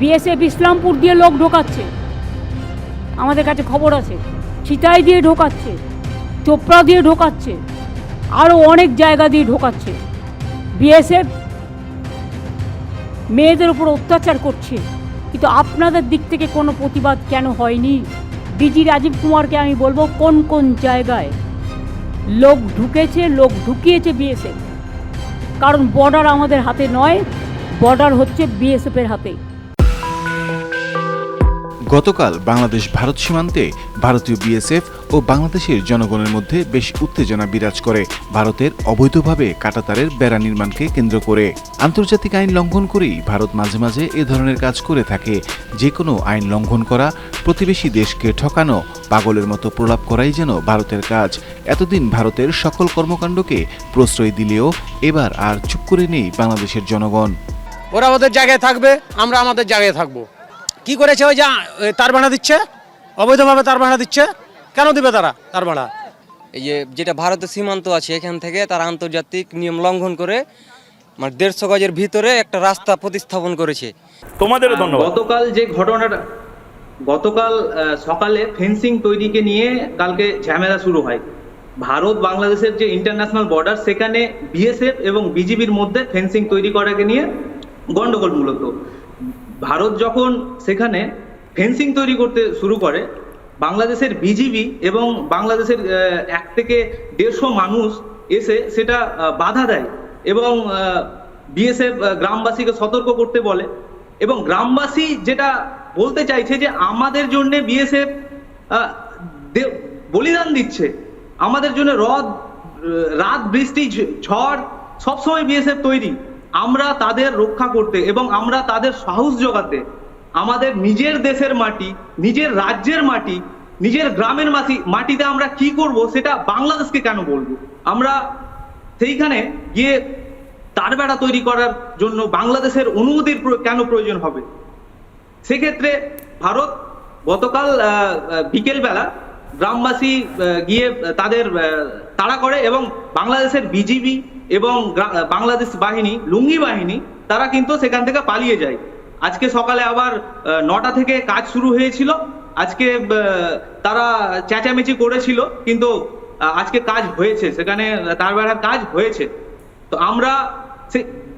BSF Islampur দিয়ে লোক ঢোকাচ্ছে। আমাদের কাছে খবর আছে চিতাই দিয়ে ঢোকাচ্ছে, চোপড়া দিয়ে ঢোকাচ্ছে আরও অনেক জায়গা দিয়ে ঢোকাচ্ছে। বিএসএফ মেয়েদের উপর অত্যাচার করছে, কিন্তু আপনাদের দিক থেকে কোনো প্রতিবাদ কেন হয়নি? ডিজি রাজীব কুমারকে আমি বলব, কোন কোন জায়গায় লোক ঢুকেছে, লোক ঢুকিয়েছে বিএসএফ? কারণ বর্ডার আমাদের হাতে নয়, বর্ডার হচ্ছে বিএসএফের হাতে। গতকাল বাংলাদেশ ভারত সীমান্তে ভারতীয় বিএসএফ ও বাংলাদেশের জনগণের মধ্যে বেশ উত্তেজনা বিরাজ করে ভারতের অবৈধভাবে কাটাতারের বেড়া নির্মাণকে কেন্দ্র করে। আন্তর্জাতিক আইন লঙ্ঘন করেই ভারত মাঝে মাঝে এ ধরনের কাজ করে থাকে। যে কোনো আইন লঙ্ঘন করা, প্রতিবেশী দেশকে ঠকানো, পাগলের মতো প্রলাপ করাই যেন ভারতের কাজ। এতদিন ভারতের সকল কর্মকাণ্ডকে প্রশ্রয় দিলেও এবার আর চুপ করে নেই বাংলাদেশের জনগণ। ওরা ওদের জায়গায় থাকবে, আমরা আমাদের জায়গায় থাকব। কি করেছে ওই যে তার ভাড়া দিচ্ছে? অবৈধভাবে তার ভাড়া দিচ্ছে? কেন দিবে তারা তার ভাড়া? এই যে যেটা ভারতের সীমান্ত আছে এখান থেকে তারা আন্তর্জাতিক নিয়ম লঙ্ঘন করে মানে দেড়শো গজের ভিতরে একটা রাস্তা প্রতিস্থাপন করেছে। ধন্যবাদ। গতকাল যে ঘটনাটা গতকাল সকালে ফেন্সিং তৈরিকে নিয়ে কালকে ঝামেলা শুরু হয়। ভারত বাংলাদেশের যে ইন্টারন্যাশনাল বর্ডার সেখানে বিএসএফ এবং বিজিবির মধ্যে ফেন্সিং তৈরি করাকে নিয়ে গন্ডগোল মূলত। ভারত যখন সেখানে ফেন্সিং তৈরি করতে শুরু করে, বাংলাদেশের বিজিবি এবং বাংলাদেশের এক থেকে দেড়শো মানুষ এসে সেটা বাধা দেয় এবং বিএসএফ গ্রামবাসীকে সতর্ক করতে বলে এবং গ্রামবাসী যেটা বলতে চাইছে যে আমাদের জন্য বিএসএফ বলিদান দিচ্ছে। আমাদের জন্য রদ রাত, বৃষ্টি, ঝড় সবসময় বিএসএফ তৈরি। আমরা তাদের রক্ষা করতে এবং আমরা তাদের সাহস জোগাতে, আমাদের নিজের দেশের মাটি, নিজের রাজ্যের মাটি, নিজের গ্রামের মাটি, মাটিতে আমরা কি করব সেটা বাংলাদেশকে কেন বলব? আমরা সেইখানে গিয়ে তার বেড়া তৈরি করার জন্য বাংলাদেশের অনুমতির কেন প্রয়োজন হবে? সেক্ষেত্রে ভারত গতকাল বিকেলবেলা গ্রামবাসী গিয়ে তাদের তাড়া করে এবং বাংলাদেশের বিজিবি এবং বাংলাদেশ বাহিনী, লুঙ্গি বাহিনী, তারা কিন্তু সেখান থেকে পালিয়ে যায়। আজকে সকালে আবার নটা থেকে কাজ শুরু হয়েছিল। আজকে তারা চেঁচামেচি করেছিল, কিন্তু আজকে কাজ হয়েছে। সেখানে তার বেড়ার কাজ হয়েছে। তো আমরা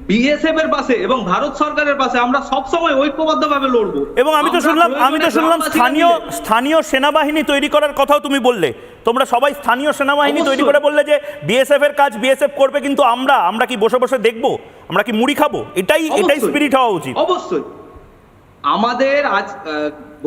বিএসএফ এর পাশে এবং ভারত সরকারের পাশে আমরা সব সময় ঐক্যবদ্ধভাবে লড়বো। এবং আমি তো শুনলাম আমি তো শুনলাম স্থানীয় স্থানীয় সেনাবাহিনী তৈরি করার কথাও তুমি বললে। তোমরা সবাই স্থানীয় সেনাবাহিনী তৈরি করে বললে যে বিএসএফ এর কাজ বিএসএফ করবে কিন্তু আমরা আমরা কি বসে বসে দেখব? আমরা কি মুড়ি খাব? এটাই এটাই। স্পিরিট হওয়া উচিত। অবশ্যই। আমাদের আজ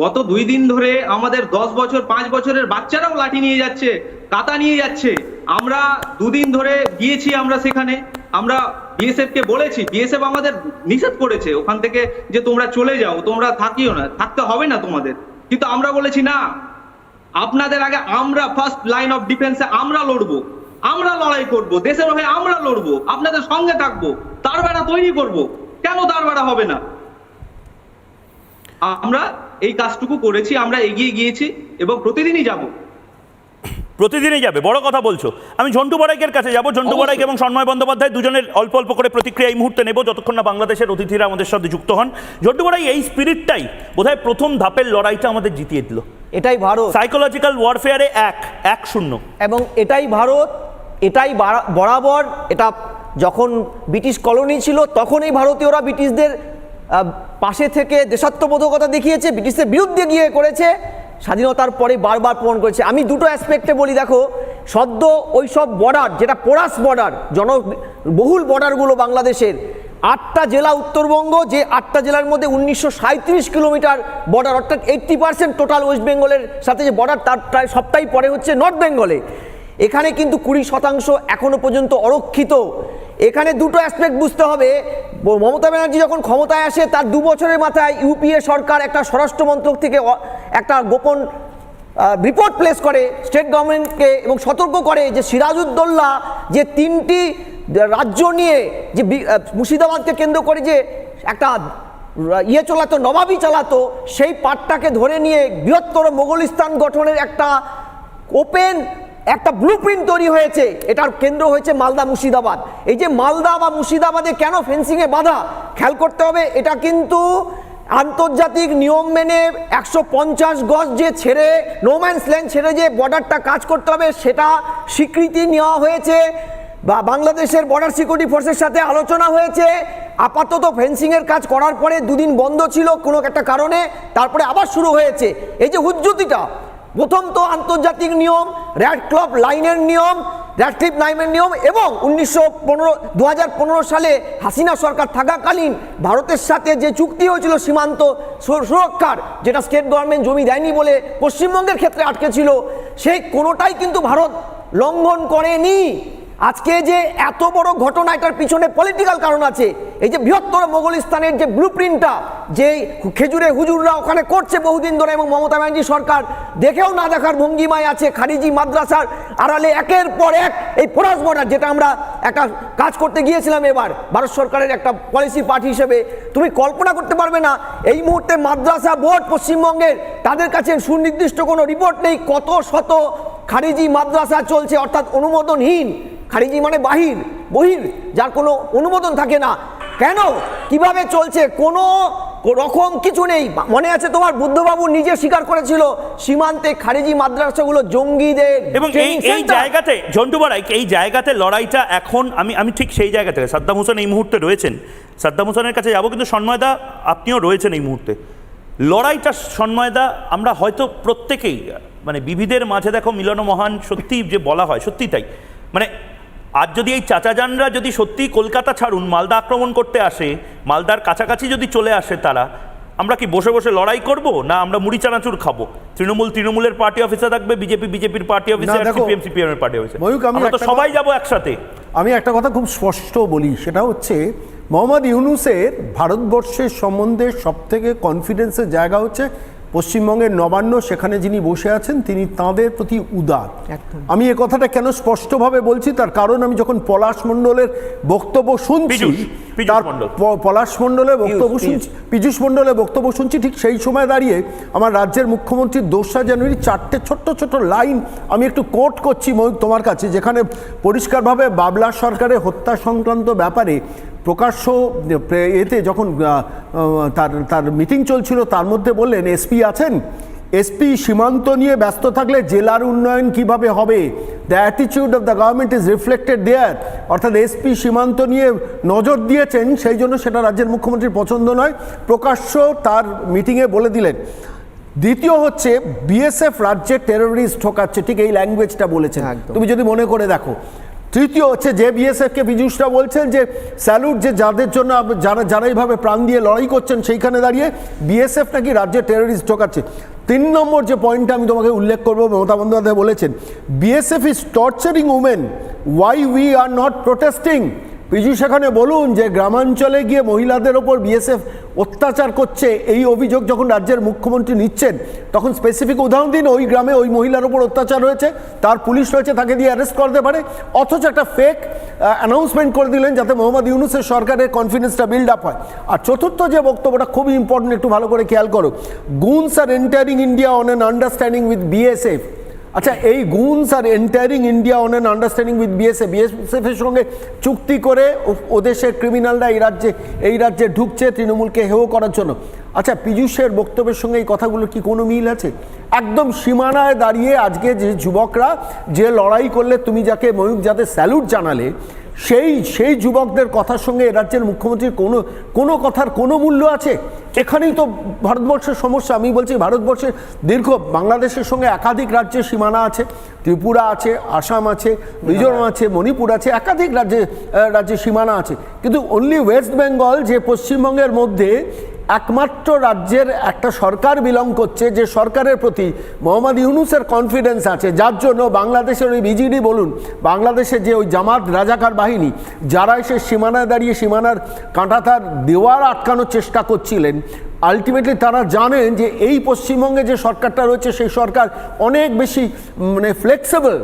গত দুই দিন ধরে আমাদের দশ বছর পাঁচ বছরের বাচ্চারাও লাঠি নিয়ে যাচ্ছে কাতা নিয়ে যাচ্ছে। আমরা দুদিন ধরে গিয়েছি আমরা সেখানে। আমরা বিএসএফ কে বলেছি বিএসএফ আমাদের নিষেধ করেছে, ওখান থেকে যে তোমরা চলে যাও, তোমরা থাকিও না, থাকতে হবে না তোমাদের। কিন্তু আমরা বলেছি না, আপনাদের আগে আমরা ফার্স্ট লাইন অফ ডিফেন্সে আমরা লড়বো, আমরা লড়াই করব, দেশের হয়ে আমরা লড়বো, আপনাদের সঙ্গে থাকব তার বেড়া তৈরি করব, কেন তার বেড়া হবে না? আমরা এই কাজটুকু করেছি, আমরা এগিয়ে গিয়েছি এবং প্রতিদিনই যাব। প্রতিদিনই যাবে বড় কথা বলছো। আমি ঝন্টু বড়াইকের কাছে যাব ঝন্টু বড়াইক এবং সন্ময় বন্দ্যোপাধ্যায় দুজনের অল্প অল্প করে প্রতিক্রিয়া এই মুহূর্তে নেব যতক্ষণ না বাংলাদেশের অতিথিরা আমাদের সাথে যুক্ত হন। ঝন্টু বড়াই এই স্পিরিটটাই বোধহয় প্রথম ধাপের লড়াইটা আমাদের জিতিয়ে দিল। এটাই ভারত। সাইকোলজিক্যাল ওয়ারফেয়ারে এক এক শূন্য। এবং এটাই ভারত এটাই বরাবর এটা যখন ব্রিটিশ কলোনি ছিল তখনই ভারতীয়রা ব্রিটিশদের পাশে থেকে দেশাত্মবোধকতা দেখিয়েছে ব্রিটিশদের বিরুদ্ধে গিয়ে করেছে। স্বাধীনতার পরে বারবার প্রমাণ করেছে। আমি দুটো অ্যাসপেক্টে বলি, দেখো, সদ্য ওই সব বর্ডার যেটা পোরাস বর্ডার জন, বহুল বর্ডারগুলো বাংলাদেশের, আটটা জেলা উত্তরবঙ্গ, যে আটটা জেলার মধ্যে উনিশশো কিলোমিটার বর্ডার অর্থাৎ এইট্টি পার্সেন্ট টোটাল ওয়েস্ট বেঙ্গলের সাথে যে বর্ডার তার প্রায় সবটাই পরে হচ্ছে নর্থ বেঙ্গলে এখানে কিন্তু কুড়ি শতাংশ এখনও পর্যন্ত অরক্ষিত। এখানে দুটো অ্যাসপেক্ট বুঝতে হবে। মমতা ব্যানার্জি যখন ক্ষমতায় আসে, তার দু বছরের মাথায় ইউপিএ সরকার একটা স্বরাষ্ট্র মন্ত্রক থেকে একটা গোপন রিপোর্ট প্লেস করে স্টেট গভর্নমেন্টকে এবং সতর্ক করে যে সিরাজউদ্দৌল্লা যে তিনটি রাজ্য নিয়ে যে মুর্শিদাবাদকে কেন্দ্র করে যে একটা ইয়ে চালাতো, নবাবি চালাতো, সেই পাটটাকে ধরে নিয়ে বৃহত্তর মোগলিস্তান গঠনের একটা ওপেন একটা ব্লু তৈরি হয়েছে। এটার কেন্দ্র হয়েছে মালদা মুর্শিদাবাদ। এই যে মালদা বা মুর্শিদাবাদে কেন ফেন্সিংয়ে বাধা? খেয়াল করতে হবে, এটা কিন্তু আন্তর্জাতিক নিয়ম মেনে একশো পঞ্চাশ গজ যে ছেড়ে নোম্যান্স ল্যান্ড ছেড়ে যে বর্ডারটা কাজ করতে হবে, সেটা স্বীকৃতি নেওয়া হয়েছে। বা বাংলাদেশের বর্ডার সিকিউরিটি ফোর্সের সাথে আলোচনা হয়েছে। আপাতত ফেন্সিংয়ের কাজ করার পরে দুদিন বন্ধ ছিল কোনো একটা কারণে, তারপরে আবার শুরু হয়েছে। এই যে হুজ্জুতিটা প্রথম তো আন্তর্জাতিক নিয়ম র্যাড ক্লব লাইনের নিয়ম র্যাড ক্লিপ লাইনের নিয়ম এবং উনিশশো পনেরো সালে হাসিনা সরকার থাকাকালীন ভারতের সাথে যে চুক্তি হয়েছিল সীমান্ত সুরক্ষার, যেটা স্টেট গভর্নমেন্ট জমি দেয়নি বলে পশ্চিমবঙ্গের ক্ষেত্রে আটকে ছিল, সেই কোনোটাই কিন্তু ভারত লঙ্ঘন করেনি। আজকে যে এত বড় ঘটনা, এটার পিছনে পলিটিক্যাল কারণ আছে। এই যে বৃহত্তর মোগলিস্তানের যে ব্লু প্রিন্টটা যে খেজুরে হুজুররা ওখানে করছে বহুদিন ধরে এবং মমতা ব্যানার্জি সরকার, দেখেও না দেখার ভঙ্গিমায় আছে খারিজি মাদ্রাসার আড়ালে একের পর এক এই ফোরাস বর্ডার যেটা আমরা একটা কাজ করতে গিয়েছিলাম এবার, ভারত সরকারের একটা পলিসি পার্টি হিসেবে। তুমি কল্পনা করতে পারবে না, এই মুহূর্তে মাদ্রাসা বোর্ড পশ্চিমবঙ্গের, তাদের কাছে সুনির্দিষ্ট কোনো রিপোর্ট নেই কত শত খারিজি মাদ্রাসা চলছে, অর্থাৎ অনুমোদনহীন। খারিজি মানে বাহির বহির যার কোনো অনুমোদন থাকে না। কেন? কীভাবে চলছে? কোনো রকম কিছু নেই। মনে আছে তোমার? বুদ্ধবাবু নিজে স্বীকার করেছিল সীমান্তে খারিজি মাদ্রাসাগুলো জঙ্গিদের এবং এই জায়গাতে ঝন্টু বারাই এই জায়গাতে লড়াইটা এখন আমি আমি ঠিক সেই জায়গা থেকে সাদ্দাম হোসেন এই মুহূর্তে রয়েছেন। সাদ্দাম হোসেনের কাছে যাব কিন্তু সন্ময়দা আপনিও রয়েছেন এই মুহূর্তে। লড়াইটা সন্ময়দা আমরা হয়তো প্রত্যেকেই মানে বিবিধের মাঝে দেখো মিলন মহান সত্যি যে বলা হয় সত্যি তাই। মানে আজ যদি এই চাচাজানরা যদি সত্যি কলকাতা ছাড়ুন মালদা আক্রমণ করতে আসে মালদার কাছাকাছি যদি চলে আসে তারা আমরা কি বসে বসে লড়াই করব না আমরা মুড়ি চানাচুর খাব? তৃণমূল তৃণমূলের পার্টি অফিসে থাকবে বিজেপি বিজেপির পার্টি অফিসে সিপিএম সিপিএম এর পার্টি অফিসে। আমরা তো সবাই যাব একসাথে। আমি একটা কথা খুব স্পষ্ট বলি সেটা হচ্ছে মোহাম্মদ ইউনুসের ভারতবর্ষের সম্বন্ধে সবথেকে কনফিডেন্সের জায়গা হচ্ছে পশ্চিমবঙ্গের নবান্ন সেখানে যিনি বসে আছেন তিনি তাঁদের প্রতি উদার। আমি এ কথাটা কেন স্পষ্টভাবে বলছি? তার কারণ আমি যখন পলাশ মণ্ডলের বক্তব্য শুনছি তার পলাশ মণ্ডলের বক্তব্য শুনছি পীযূষ। মণ্ডলের বক্তব্য শুনছি ঠিক সেই সময় দাঁড়িয়ে আমার রাজ্যের মুখ্যমন্ত্রী দোসরা জানুয়ারি চারটে ছোট্ট ছোট্ট লাইন আমি একটু কোট করছি ময়ূক তোমার কাছে যেখানে পরিষ্কারভাবে বাবলা সরকারের হত্যা সংক্রান্ত ব্যাপারে প্রকাশ্য এতে যখন তার তার মিটিং চলছিল তার মধ্যে বললেন এসপি আছেন? এসপি সীমান্ত নিয়ে ব্যস্ত থাকলে জেলার উন্নয়ন কীভাবে হবে? The অ্যাটিচিউড of the government is reflected there অর্থাৎ এসপি সীমান্ত নিয়ে নজর দিয়েছেন সেই জন্য সেটা রাজ্যের মুখ্যমন্ত্রীর পছন্দ নয়। প্রকাশ্য তার মিটিংয়ে বলে দিলেন। দ্বিতীয় হচ্ছে বিএসএফ রাজ্যে টেরোরিস্ট ঠোকাচ্ছে ঠিক এই ল্যাঙ্গুয়েজটা বলেছেন। তুমি যদি মনে করে দেখো তৃতীয় হচ্ছে যে বিএসএফকে পীযুষরা বলছেন যে স্যালুট যে যাদের জন্য যারা যারা এইভাবে প্রাণ দিয়ে লড়াই করছেন সেইখানে দাঁড়িয়ে বিএসএফ নাকি রাজ্যে টেরোরিস্ট ঢোকাচ্ছে তিন নম্বর যে পয়েন্টটা আমি তোমাকে উল্লেখ করব, মমতা বন্দ্যোপাধ্যায় বলেছেন, BSF is torturing women why we are not protesting Piyush এখানে বলুন যে গ্রামাঞ্চলে গিয়ে মহিলাদের ওপর বিএসএফ অত্যাচার করছে, এই অভিযোগ যখন রাজ্যের মুখ্যমন্ত্রী নিচ্ছেন, তখন স্পেসিফিক উদাহরণ দিন, ওই গ্রামে ওই মহিলার ওপর অত্যাচার হয়েছে, তার পুলিশ রয়েছে, তাকে দিয়ে অ্যারেস্ট করতে পারে। অথচ একটা ফেক অ্যানাউন্সমেন্ট করে দিলেন যাতে মোহাম্মদ ইউনুসের সরকারের কনফিডেন্সটা বিল্ড আপ হয়। আর চতুর্থ যে বক্তব্যটা খুবই ইম্পর্টেন্ট একটু ভালো করে খেয়াল করো। Goons are entering India on an understanding with BSF আচ্ছা এই goons are entering India on an understanding with BSF BSF এর সঙ্গে চুক্তি করে ও- ওদেশের ক্রিমিনালরা এই রাজ্যে এই রাজ্যে ঢুকছে, তৃণমূলকে হেও করার জন্য। আচ্ছা পীযূষের বক্তব্যের সঙ্গে এই কথাগুলোর কি কোনো মিল আছে? একদম সীমানায় দাঁড়িয়ে আজকে যে যুবকরা যে লড়াই করলে তুমি যাকে ময়ূর যাদের স্যালুট জানালে সেই সেই যুবকদের কথার সঙ্গে রাজ্যের মুখ্যমন্ত্রীর কোনো কোনো কথার কোনো মূল্য আছে? এখানেই তো ভারতবর্ষের সমস্যা। আমি বলছি ভারতবর্ষের দীর্ঘ বাংলাদেশের সঙ্গে একাধিক রাজ্যের সীমানা আছে। ত্রিপুরা আছে, আসাম আছে, মিজোরাম আছে, মণিপুর আছে, একাধিক রাজ্যে রাজ্যের সীমানা আছে। কিন্তু অনলি ওয়েস্ট বেঙ্গল যে পশ্চিমবঙ্গের মধ্যে একমাত্র রাজ্যের একটা সরকার বিলং করছে, যে সরকারের প্রতি মোহাম্মদ ইউনুসের কনফিডেন্স আছে। যার জন্য বাংলাদেশের ওই বিজিডি বলুন, বাংলাদেশের যে ওই জামাত রাজাকার বাহিনী, যারা এসে সীমানায় দাঁড়িয়ে সীমানার কাঁটাতার দেওয়ার আটকানোর চেষ্টা করছিলেন আলটিমেটলি তারা জানেন যে এই পশ্চিমবঙ্গে যে সরকারটা রয়েছে, সেই সরকার অনেক বেশি মানে ফ্লেক্সিবল